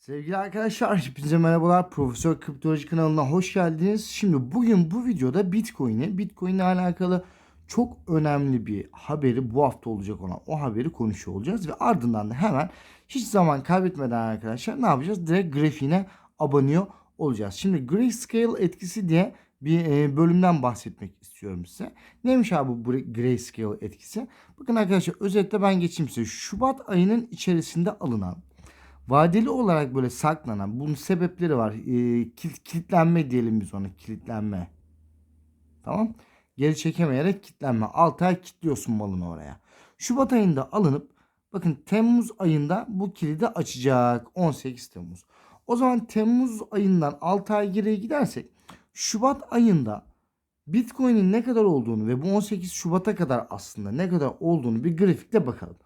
Sevgili arkadaşlar, hepinize merhabalar. Profesör Kriptoloji kanalına hoş geldiniz. Şimdi bugün bu videoda Bitcoin'i, Bitcoin ile alakalı çok önemli bir haberi, bu hafta olacak olan o haberi konuşuyor olacağız. Ve ardından da hemen hiç zaman kaybetmeden arkadaşlar ne yapacağız? Direkt grafiğine abanıyor olacağız. Şimdi Grayscale etkisi diye bir e, bölümden bahsetmek istiyorum size. Neymiş abi bu Grayscale etkisi? Bakın arkadaşlar özetle ben geçeyim size. Şubat ayının içerisinde alınan vadeli olarak böyle saklanan bunun sebepleri var. E, kilit, kilitlenme diyelim biz ona kilitlenme. Tamam. Geri çekemeyerek kilitlenme. 6 ay kilitliyorsun malını oraya. Şubat ayında alınıp bakın Temmuz ayında bu kilidi açacak. 18 Temmuz. O zaman Temmuz ayından 6 ay geriye gidersek Şubat ayında Bitcoin'in ne kadar olduğunu ve bu 18 Şubat'a kadar aslında ne kadar olduğunu bir grafikte bakalım.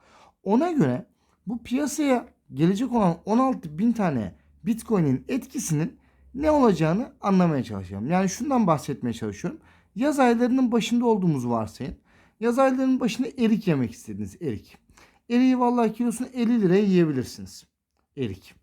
Ona göre bu piyasaya gelecek olan 16 bin tane Bitcoin'in etkisinin ne olacağını anlamaya çalışacağım. Yani şundan bahsetmeye çalışıyorum. Yaz aylarının başında olduğumuzu varsayın. Yaz aylarının başında erik yemek istediniz. Erik. Eriği vallahi kilosunu 50 liraya yiyebilirsiniz. Erik.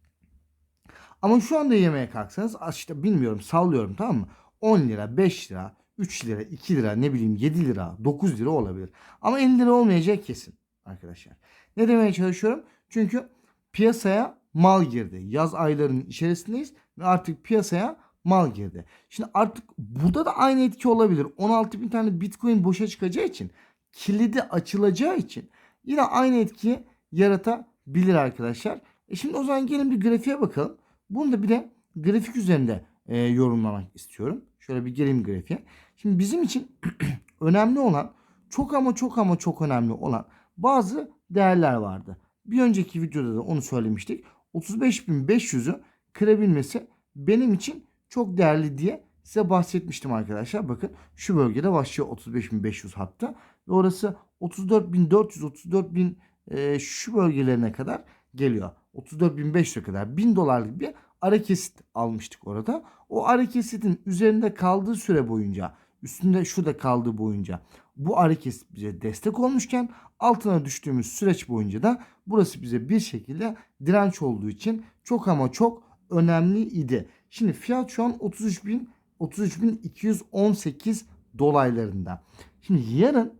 Ama şu anda yemeye kalksanız işte bilmiyorum sallıyorum tamam mı? 10 lira, 5 lira, 3 lira, 2 lira, ne bileyim 7 lira, 9 lira olabilir. Ama 50 lira olmayacak kesin arkadaşlar. Ne demeye çalışıyorum? Çünkü piyasaya mal girdi. Yaz aylarının içerisindeyiz ve artık piyasaya mal girdi. Şimdi artık burada da aynı etki olabilir. 16 bin tane bitcoin boşa çıkacağı için kilidi açılacağı için yine aynı etkiyi yaratabilir arkadaşlar. E şimdi o zaman gelin bir grafiğe bakalım. Bunu da bir de grafik üzerinde e, yorumlamak istiyorum. Şöyle bir geleyim grafiğe. Şimdi bizim için önemli olan çok ama çok ama çok önemli olan bazı değerler vardı. Bir önceki videoda da onu söylemiştik. 35.500'ü kırabilmesi benim için çok değerli diye size bahsetmiştim arkadaşlar. Bakın şu bölgede başlıyor 35.500 hatta. Ve orası 34.400, 34.000 e, şu bölgelerine kadar geliyor. 34.500'e kadar 1000 dolarlık bir ara kesit almıştık orada. O ara kesitin üzerinde kaldığı süre boyunca üstünde şurada kaldığı boyunca bu ara kesit bize destek olmuşken altına düştüğümüz süreç boyunca da burası bize bir şekilde direnç olduğu için çok ama çok önemli idi. Şimdi fiyat şu an 33.000 33.218 dolaylarında. Şimdi yarın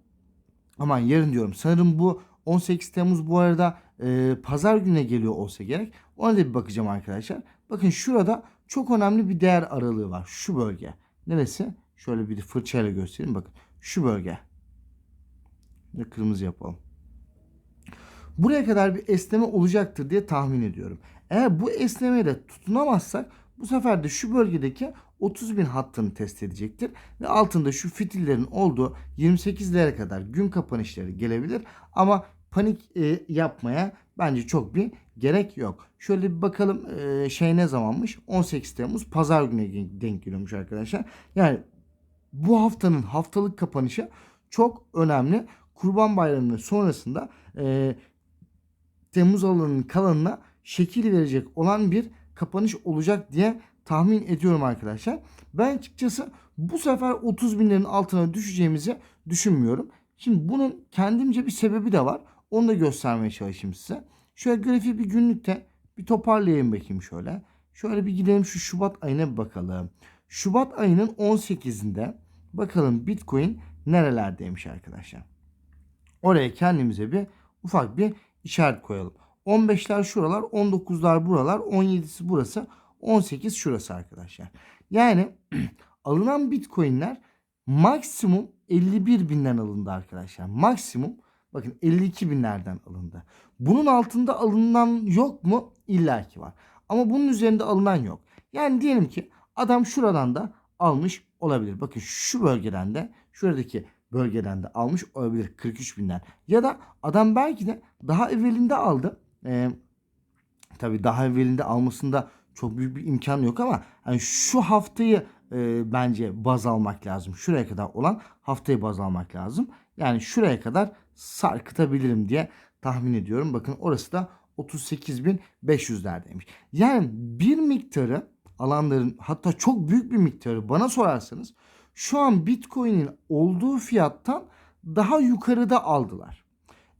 aman yarın diyorum sanırım bu 18 Temmuz bu arada e, pazar güne geliyor olsa gerek. Ona da bir bakacağım arkadaşlar. Bakın şurada çok önemli bir değer aralığı var. Şu bölge. Neresi? Şöyle bir fırçayla göstereyim. Bakın şu bölge. Ve kırmızı yapalım. Buraya kadar bir esneme olacaktır diye tahmin ediyorum. Eğer bu esnemeye de tutunamazsak bu sefer de şu bölgedeki 30 bin hattını test edecektir. Ve altında şu fitillerin olduğu 28'lere kadar gün kapanışları gelebilir. Ama panik e, yapmaya bence çok bir gerek yok. Şöyle bir bakalım e, şey ne zamanmış? 18 Temmuz pazar günü denk geliyormuş arkadaşlar. Yani bu haftanın haftalık kapanışı çok önemli. Kurban Bayramı'nın sonrasında e, Temmuz alanının kalanına şekil verecek olan bir kapanış olacak diye tahmin ediyorum arkadaşlar. Ben açıkçası bu sefer 30 binlerin altına düşeceğimizi düşünmüyorum. Şimdi bunun kendimce bir sebebi de var. Onu da göstermeye çalışayım size. Şöyle grafiği bir günlükte bir toparlayayım bakayım şöyle. Şöyle bir gidelim şu Şubat ayına bir bakalım. Şubat ayının 18'inde bakalım Bitcoin nerelerdeymiş arkadaşlar. Oraya kendimize bir ufak bir işaret koyalım. 15'ler şuralar, 19'lar buralar, 17'si burası, 18 şurası arkadaşlar. Yani alınan Bitcoin'ler maksimum 51 binden alındı arkadaşlar. Maksimum bakın 52 binlerden alındı. Bunun altında alınan yok mu? İlla ki var. Ama bunun üzerinde alınan yok. Yani diyelim ki adam şuradan da almış olabilir. Bakın şu bölgeden de şuradaki bölgeden de almış olabilir 43 binden. Ya da adam belki de daha evvelinde aldı. Ee, tabii daha evvelinde almasında çok büyük bir imkan yok ama yani şu haftayı e, bence baz almak lazım. Şuraya kadar olan haftayı baz almak lazım. Yani şuraya kadar sarkıtabilirim diye tahmin ediyorum. Bakın orası da 38.500'lerdeymiş. Yani bir miktarı alanların hatta çok büyük bir miktarı bana sorarsanız şu an Bitcoin'in olduğu fiyattan daha yukarıda aldılar.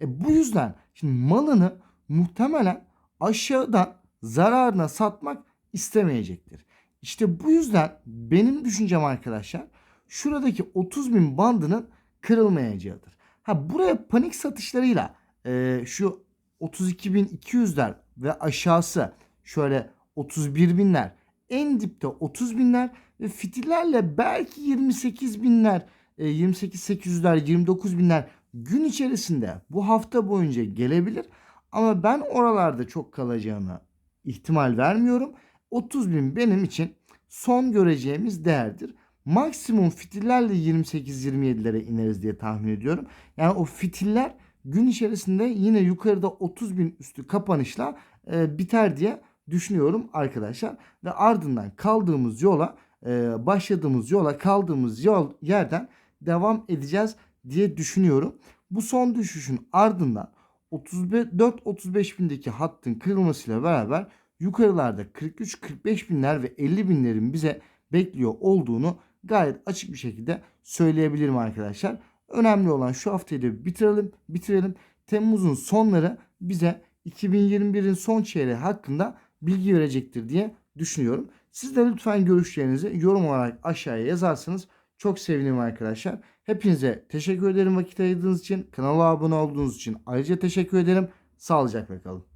E bu yüzden şimdi malını muhtemelen aşağıdan zararına satmak istemeyecektir. İşte bu yüzden benim düşüncem arkadaşlar şuradaki 30 bin bandının kırılmayacağıdır. Ha buraya panik satışlarıyla e, şu 32.200'ler ve aşağısı şöyle 31 binler en dipte 30 binler ve fitillerle belki 28 binler 28.800'ler 29 binler gün içerisinde bu hafta boyunca gelebilir. Ama ben oralarda çok kalacağını ihtimal vermiyorum. 30 bin benim için son göreceğimiz değerdir. Maksimum fitillerle 28-27'lere ineriz diye tahmin ediyorum. Yani o fitiller gün içerisinde yine yukarıda 30 bin üstü kapanışla e, biter diye düşünüyorum arkadaşlar. Ve ardından kaldığımız yola e, başladığımız yola kaldığımız yol yerden devam edeceğiz diye düşünüyorum. Bu son düşüşün ardından 34-35 bindeki hattın kırılmasıyla beraber yukarılarda 43-45 binler ve 50 binlerin bize bekliyor olduğunu gayet açık bir şekilde söyleyebilirim arkadaşlar. Önemli olan şu haftayı da bitirelim. bitirelim. Temmuz'un sonları bize 2021'in son çeyreği hakkında bilgi verecektir diye düşünüyorum. Siz de lütfen görüşlerinizi yorum olarak aşağıya yazarsanız çok sevinirim arkadaşlar. Hepinize teşekkür ederim vakit ayırdığınız için. Kanala abone olduğunuz için ayrıca teşekkür ederim. Sağlıcakla kalın.